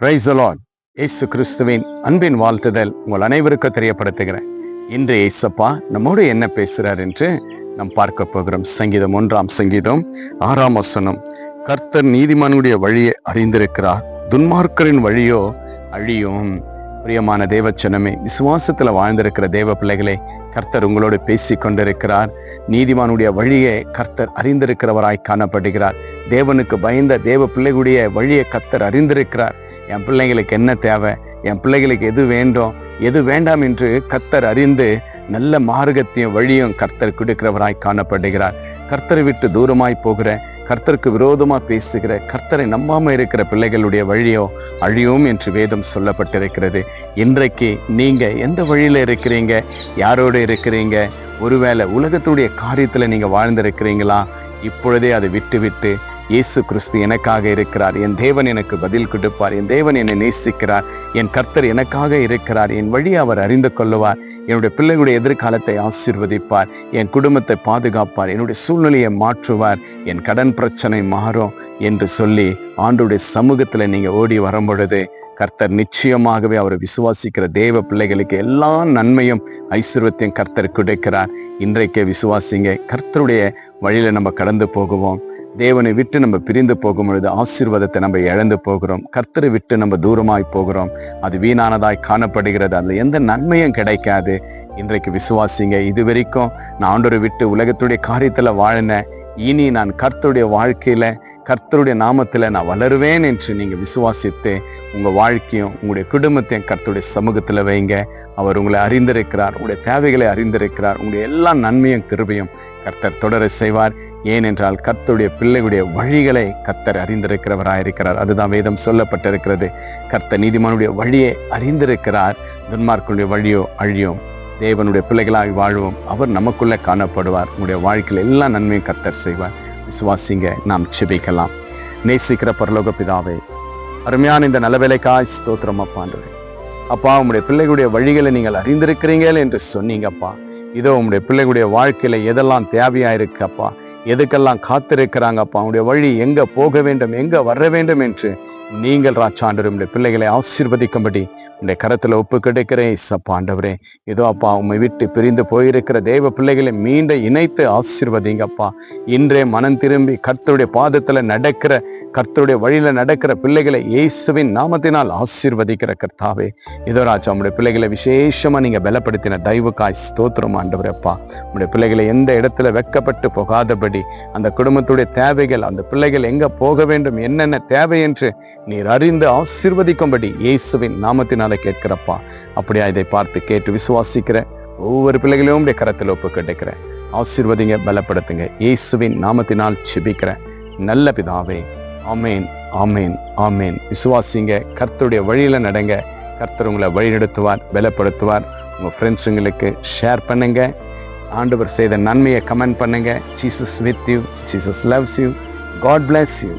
Price allot இயேசு கிறிஸ்துவின் அன்பின் வாழ்த்துதல் உங்கள் அனைவருக்கும் தெரியப்படுத்துகிறேன். இன்று இயேசப்பா நம்மோடு என்ன பேசுகிறார் என்று நாம் பார்க்க போகிறோம். சங்கீதம் ஒன்றாம் சங்கீதம் ஆறாம் வசனம். கர்த்தர் நீதிமானுடைய வழியை அறிந்திருக்கிறார். துன்மார்க்கரின் வழியோ அழியும். பிரியமான தேவச்சனமே விசுவாசத்துல வாழ்ந்திருக்கிற தேவ பிள்ளைகளே கர்த்தர் உங்களோடு பேசி கொண்டிருக்கிறார். நீதிமானுடைய வழியை கர்த்தர் அறிந்திருக்கிறவராய் காணப்படுகிறார். தேவனுக்கு பயந்த தேவ பிள்ளைகளுடைய வழியை கர்த்தர் அறிந்திருக்கிறார். என் பிள்ளைங்களுக்கு என்ன தேவை? என் பிள்ளைகளுக்கு எது வேண்டும்? எது வேண்டாம் என்று கர்த்தர் அறிந்து நல்ல மார்க்கத்தையும் வழியும் கர்த்தர் கொடுக்கிறவராய் காணப்படுகிறார். கர்த்தரை விட்டு தூரமாய் போகிற கர்த்தருக்கு விரோதமாக பேசுகிற கர்த்தரை நம்பாமல் இருக்கிற பிள்ளைகளுடைய வழியோ அழியும் என்று வேதம் சொல்லப்பட்டிருக்கிறது. இன்றைக்கு நீங்கள் எந்த வழியில் இருக்கிறீங்க? யாரோடு இருக்கிறீங்க? ஒருவேளை உலகத்துடைய காரியத்தில் நீங்கள் வாழ்ந்திருக்கிறீங்களா? இப்பொழுதே அதை விட்டு விட்டு இயேசு கிறிஸ்து எனக்காக இருக்கிறார். என் தேவன் எனக்கு பதில் கொடுப்பார். என் தேவன் என்னை நேசிக்கிறார். என் கர்த்தர் எனக்காக இருக்கிறார். என் வழி அவர் அறிந்து கொள்ளுவார். என்னுடைய பிள்ளைகளுடைய எதிர்காலத்தை ஆசீர்வதிப்பார். என் குடும்பத்தை பாதுகாப்பார். என்னுடைய சூழ்நிலையை மாற்றுவார். என் கடன் பிரச்சனை மாறும் என்று சொல்லி ஆண்டுடைய சமூகத்துல நீங்க ஓடி வரும் பொழுது கர்த்தர் நிச்சயமாகவே அவரை விசுவாசிக்கிற தேவ பிள்ளைகளுக்கு எல்லா நன்மையும் ஐஸ்வர்யத்தையும் கர்த்தர் கிடைக்கிறார். இன்றைக்கே விசுவாசிங்க கர்த்தருடைய வழியில் நம்ம கடந்து போகுவோம். தேவனை விட்டு நம்ம பிரிந்து போகும் பொழுது ஆசீர்வாதத்தை நம்ம இழந்து போகிறோம். கர்த்தரை விட்டு நம்ம தூரமாய் போகிறோம். அது வீணானதாய் காணப்படுகிறது. அதில் எந்த நன்மையும் கிடைக்காது. இன்றைக்கு விசுவாசிங்க இது வரைக்கும் நான் ஆண்டோரை விட்டு உலகத்துடைய காரியத்தில் வாழ்ந்தேன். இனி நான் கர்த்தருடைய வாழ்க்கையில கர்த்தருடைய நாமத்துல நான் வளருவேன் என்று நீங்க விசுவாசித்து உங்க வாழ்க்கையும் உங்களுடைய குடும்பத்தையும் கர்த்தருடைய சமூகத்துல வைங்க. அவர் உங்களை அறிந்திருக்கிறார் உங்களுடைய தேவைகளை அறிந்திருக்கிறார் உங்களுடைய எல்லா நன்மையும் கிருபையும் கர்த்தர் தொடர செய்வார். ஏனென்றால் கர்த்தருடைய பிள்ளைகளுடைய வழிகளை கர்த்தர் அறிந்திருக்கிறவராயிருக்கிறார். அதுதான் வேதம் சொல்லப்பட்டிருக்கிறது. கர்த்தர் நீதிமானுடைய வழியை அறிந்திருக்கிறார். துன்மார்க்குடைய வழியோ அழியும் தேவனுடைய பிள்ளைகளாகி வாழ்வோம். அவர் நமக்குள்ளே காணப்படுவார். உங்களுடைய வாழ்க்கையில் எல்லா நன்மையும் கத்தர் செய்வார். விசுவாசிங்க நாம் செபிக்கலாம் நேசிக்கிற பரலோக பிதாவே அருமையான இந்த நலவேலைக்காய் ஸ்தோத்திரம் அப்பாண்டவரே அப்பா உங்களுடைய பிள்ளைகளுடைய வழிகளை நீங்கள் அறிந்திருக்கிறீங்கள் என்று சொன்னீங்கப்பா. இதோ உங்களுடைய பிள்ளைகளுடைய வாழ்க்கையில எதெல்லாம் தேவையா இருக்குப்பா எதுக்கெல்லாம் காத்திருக்கிறாங்கப்பா உங்களுடைய வழி எங்க போக வேண்டும் எங்க வர வேண்டும் என்று நீங்கள் ராச்சாண்டர் உடைய பிள்ளைகளை ஆசீர்வதிக்கும்படி உடைய கரத்தில் ஒப்பு கிடைக்கிறேன். இசப்பாண்டவரே ஏதோ அப்பா உண்மை விட்டு பிரிந்து போயிருக்கிற தேவ பிள்ளைகளை மீண்டும் இணைத்து ஆசீர்வதிங்கப்பா இன்றே மனம் திரும்பி கர்த்தருடைய பாதத்துல நடக்கிற கர்த்தருடைய வழியில நடக்கிற பிள்ளைகளை இயேசுவின் நாமத்தினால் ஆசீர்வதிக்கிற கர்த்தாவே. இதோ ராஜா உங்களுடைய பிள்ளைகளை விசேஷமா நீங்க பலப்படுத்தின தயவுக்காய் ஸ்தோத்திரம் ஆண்டவரப்பா உங்களுடைய பிள்ளைகளை எந்த இடத்துல வெக்கப்பட்டு போகாதபடி அந்த குடும்பத்துடைய தேவைகள் அந்த பிள்ளைகள் எங்க போக வேண்டும் என்னென்ன தேவை என்று நீர் அறிந்து ஆசிர்வதிக்கும்படி இயேசுவின் நாமத்தினால கேட்கிறப்பா. அப்படியா இதை பார்த்து கேட்டு விசுவாசிக்கிற ஒவ்வொரு பிள்ளைகளையும் உடைய கரத்தில் ஒப்பு கிடைக்கிறேன் ஆசிர்வதிங்க பலப்படுத்துங்க. இயேசுவின் நாமத்தினால் சிபிக்கிறேன் நல்ல பிதாவே. ஆமேன் ஆமேன் ஆமேன். விசுவாசிங்க கர்த்தருடைய வழியில நடங்க. கர்த்தர் உங்களை வழிநடத்துவார் பலப்படுத்துவார். உங்கள் ஃப்ரெண்ட்ஸுங்களுக்கு ஷேர் பண்ணுங்க. ஆண்டவர் செய்த நன்மையை கமெண்ட் பண்ணுங்க. Jesus with you Jesus loves you God bless you